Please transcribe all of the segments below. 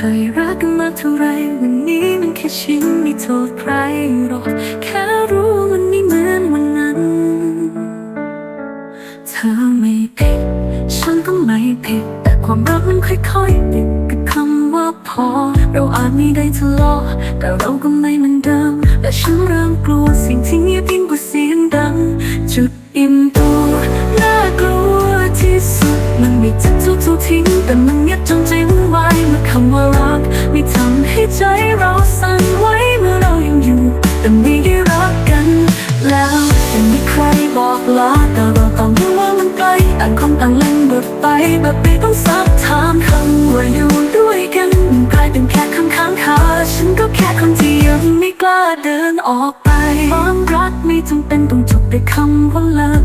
เคยรักกันมาเท่าไรวันนี้มันแค่ชินไม่โทษใครหรอกแค่รู้มันไม่เหมือนวันนั้น เธอไม่ผิด ฉันก็ไม่ผิด แต่ความรักมันค่อยๆติดกับคำว่าพอ เราอาจไม่ได้ทะเลาะแต่เราก็ไม่เหมือนเดิมและฉันเริ่มกลัวสิ่งที่เงียบยิ่ง แต่เราต้องรู้ว่ามันไกลต่างคนต่างเล่นบทไปแบบไม่ต้องซักถามคำว่าอยู่ด้วยกันกลายเป็นแค่คำค้างคาฉันก็แค่คนที่ยังไม่กล้าเดินออกไปความรักไม่จำเป็นต้องจบด้วยคำว่าเลิก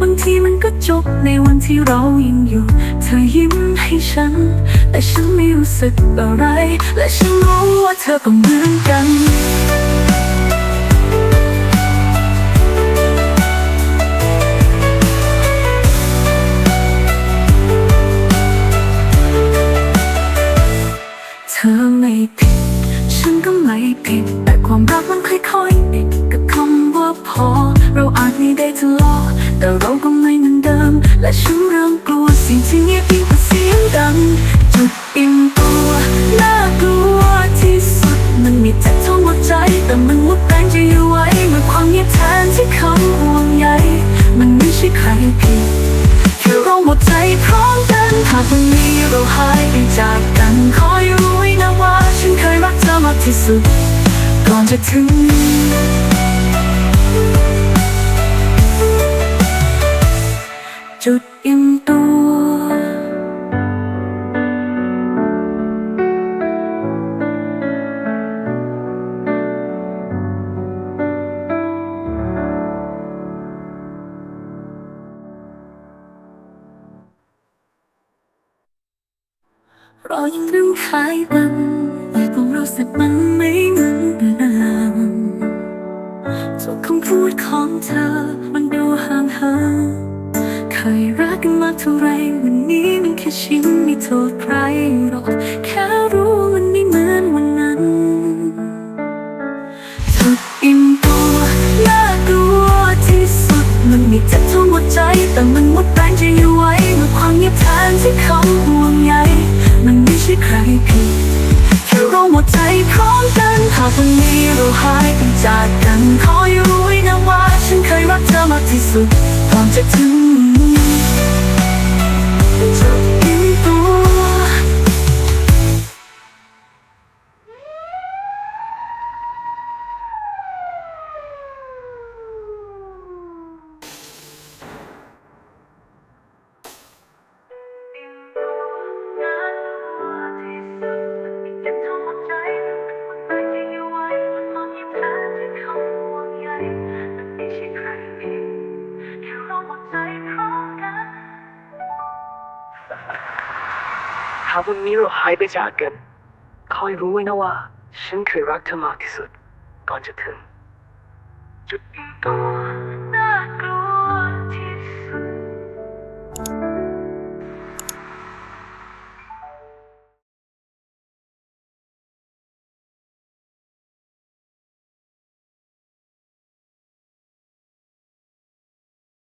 บางทีมันก็จบในวันที่เรายังอยู่ เธอยิ้มให้ฉัน แต่ฉันไม่รู้สึกอะไร และฉันรู้ว่าเธอก็เหมือนกัน ผิด แต่ความรักมันค่อยๆติดกับคำว่าพอ เราอาจไม่ได้ทะเลาะแต่เราก็ไม่เหมือนเดิม และฉันเริ่มกลัวสิ่งที่เงียบยิ่งกว่าเสียงดัง จุดอิ่มตัวน่ากลัวที่สุด มันมีแต่เท่าหัวใจ แต่มันหมดแรงจะอยู่ไว้เมื่อความเงียบแทนที่คำห่วงใยมันไม่ใช่ใครผิดแค่เราหมดใจพร้อมกันหากวันนี้เราหายไปจากกันขออยู่ากที่สุด ก่อนจะถึง จุดอิ่มตัวเรอยังลืมคล้ายวัน รู้สึกมันไม่เหมือนเดิมทุกคำพูดของเธอมันดูห่างเหินเคยรักกันมาเท่าไรวันนี้มันแค่ชินไม่โทษใครหรอกแค่รู้มันไม่เหมือนวันนั้นจุดอิ่มตัวน่ากลัวที่สุดมันมีเจ็บทั่วหัวใจแต่มัน วันนี้เราหายกันจากกันขออยู่ หากวันนี้เราหายไปจากกัน คอยรู้ไว้นะว่า ฉันเคยรักเธอมากที่สุด ก่อนจะถึงจุดตรง